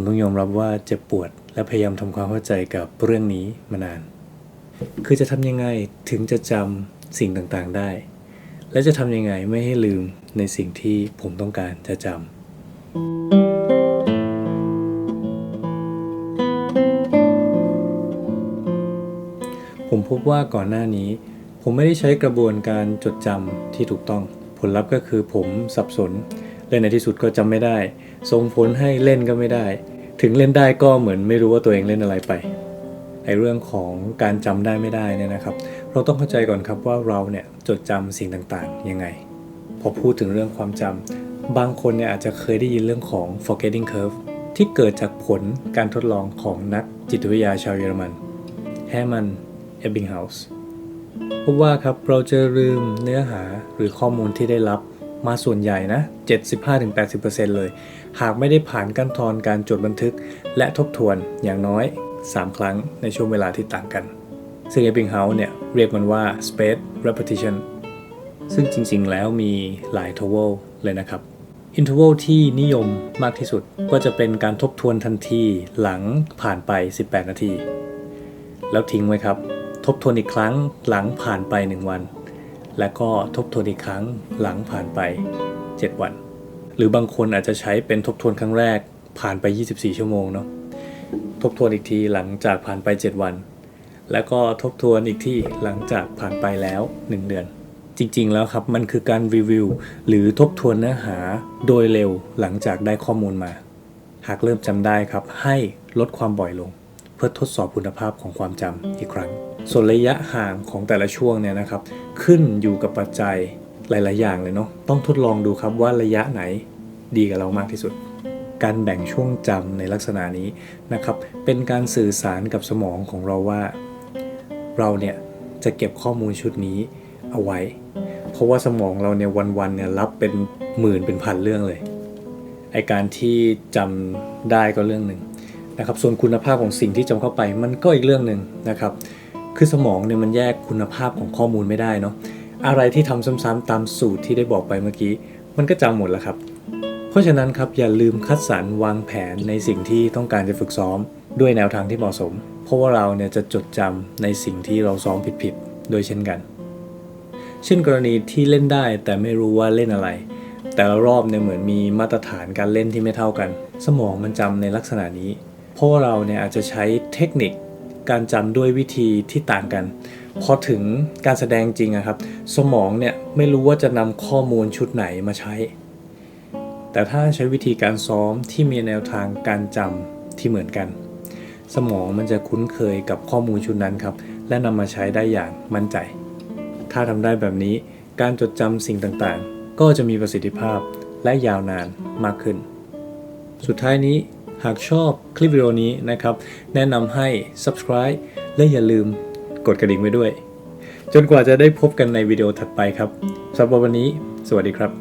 ผมต้องยอมรับว่าเจ็บปวด และพยายามทำความเข้าใจกับเรื่องนี้มานาน คือจะทำยังไงถึงจะจำสิ่งต่างๆได้ และจะทำยังไงไม่ให้ลืมในสิ่งที่ผมต้องการจะจำผมพบว่าก่อนหน้านี้ ผมไม่ได้ใช้กระบวนการจดจำที่ถูกต้อง ผลลัพธ์ก็คือผมสับสน และในที่สุดก็จำไม่ได้ ส่งผลให้เล่นก็ไม่ได้ ถึงเล่นได้ก็เหมือนไม่รู้ว่าตัวเองเล่นอะไรไปไอเรื่องของการจำได้ไม่ได้เนี่ยนะครับ เราต้องเข้าใจก่อนครับว่าเราเนี่ยจดจำสิ่งต่างๆยังไง พอพูดถึงเรื่องความจำบางคนเนี่ยอาจจะเคยได้ยินเรื่องของ forgetting curve ที่เกิดจากผลการทดลองของนักจิตวิทยาชาวเยอรมันแฮมันเอบบิงเฮาส์พบว่าครับเราจะลืมเนื้อหาหรือข้อมูลที่ได้รับ มาส่วนใหญ่นะ 75-80%เลย หากไม่ได้ผ่านขั้นตอนการจดบันทึก และทบทวนอย่างน้อย 3 ครั้งในช่วงเวลาที่ต่างกัน ซึ่งเอบบิงเฮาส์เนี่ยเรียกมันว่า space repetition ซึ่งจริงๆแล้วมีหลายทวลเลยนะครับอินท r วลที่นิยมมากที่สุดก็จะเป็นการทบทวนทันทีหลังผ่านไป 18 นาที แล้วทิ้งไว้ครับ ทบทวนอีกครั้งหลังผ่านไป 1 วัน และก็ทบทวนอีกครั้งหลังผ่านไป 7 วัน หรือบางคนอาจจะใช้เป็นทบทวนครั้งแรกผ่านไป 24 ชั่วโมงเนาะทบทวนอีกทีหลังจากผ่านไป 7 วัน แล้วก็ทบทวนอีกที่หลังจากผ่านไปแล้ว 1 เดือน จริงๆแล้วครับมันคือการรีวิวหรือทบทวนเนื้อหาโดยเร็วหลังจากได้ข้อมูลมา หากเริ่มจำได้ครับให้ลดความบ่อยลง เพื่อทดสอบคุณภาพของความจำอีกครั้ง ส่วนระยะห่างของแต่ละช่วงเนี่ยนะครับ ขึ้นอยู่กับปัจจัยหลาย ๆ อย่างเลยเนาะต้องทดลองดูครับว่าระยะไหนดีกับเรามากที่สุด การแบ่งช่วงจำในลักษณะนี้นะครับ เป็นการสื่อสารกับสมองของเราว่า เราเนี่ยจะเก็บข้อมูลชุดนี้เอาไว้ เพราะว่าสมองเราเนี่ยวันๆเนี่ยรับเป็นหมื่นเป็นพันเรื่องเลยไอการที่จำได้ก็เรื่องหนึ่งนะครับ ส่วนคุณภาพของสิ่งที่จำเข้าไปมันก็อีกเรื่องหนึ่งนะครับ คือสมองเนี่ยมันแยกคุณภาพของข้อมูลไม่ได้เนาะอะไรที่ทำซ้ำๆตามสูตรที่ได้บอกไปเมื่อกี้ มันก็จำหมดแล้วครับ เพราะฉะนั้นครับอย่าลืมคัดสรรวางแผนในสิ่งที่ต้องการจะฝึกซ้อม ด้วยแนวทางที่เหมาะสม เพราะว่าเราเนี่ยจะจดจำในสิ่งที่เราซ้อมผิดๆโดยเช่นกัน เช่นกรณีที่เล่นได้แต่ไม่รู้ว่าเล่นอะไร แต่ละรอบเนี่ยเหมือนมีมาตรฐานการเล่นที่ไม่เท่ากัน สมองมันจำในลักษณะนี้ เพราะว่าเราเนี่ยอาจจะใช้เทคนิค การจำด้วยวิธีที่ต่างกัน พอถึงการแสดงจริงอะครับ สมองเนี่ยไม่รู้ว่าจะนำข้อมูลชุดไหนมาใช้ แต่ถ้าใช้วิธีการซ้อมที่มีแนวทางการจำที่เหมือนกัน สมองมันจะคุ้นเคยกับข้อมูลชุดนั้นครับ และนำมาใช้ได้อย่างมั่นใจ ถ้าทำได้แบบนี้การจดจำสิ่งต่างๆ ก็จะมีประสิทธิภาพและยาวนานมากขึ้น สุดท้ายนี้ หากชอบคลิปวิดีโอนี้นะครับ แนะนำให้ subscribe และอย่าลืมกดกระดิ่งไว้ด้วย จนกว่าจะได้พบกันในวิดีโอถัดไปครับสำหรับวันนี้ สวัสดีครับ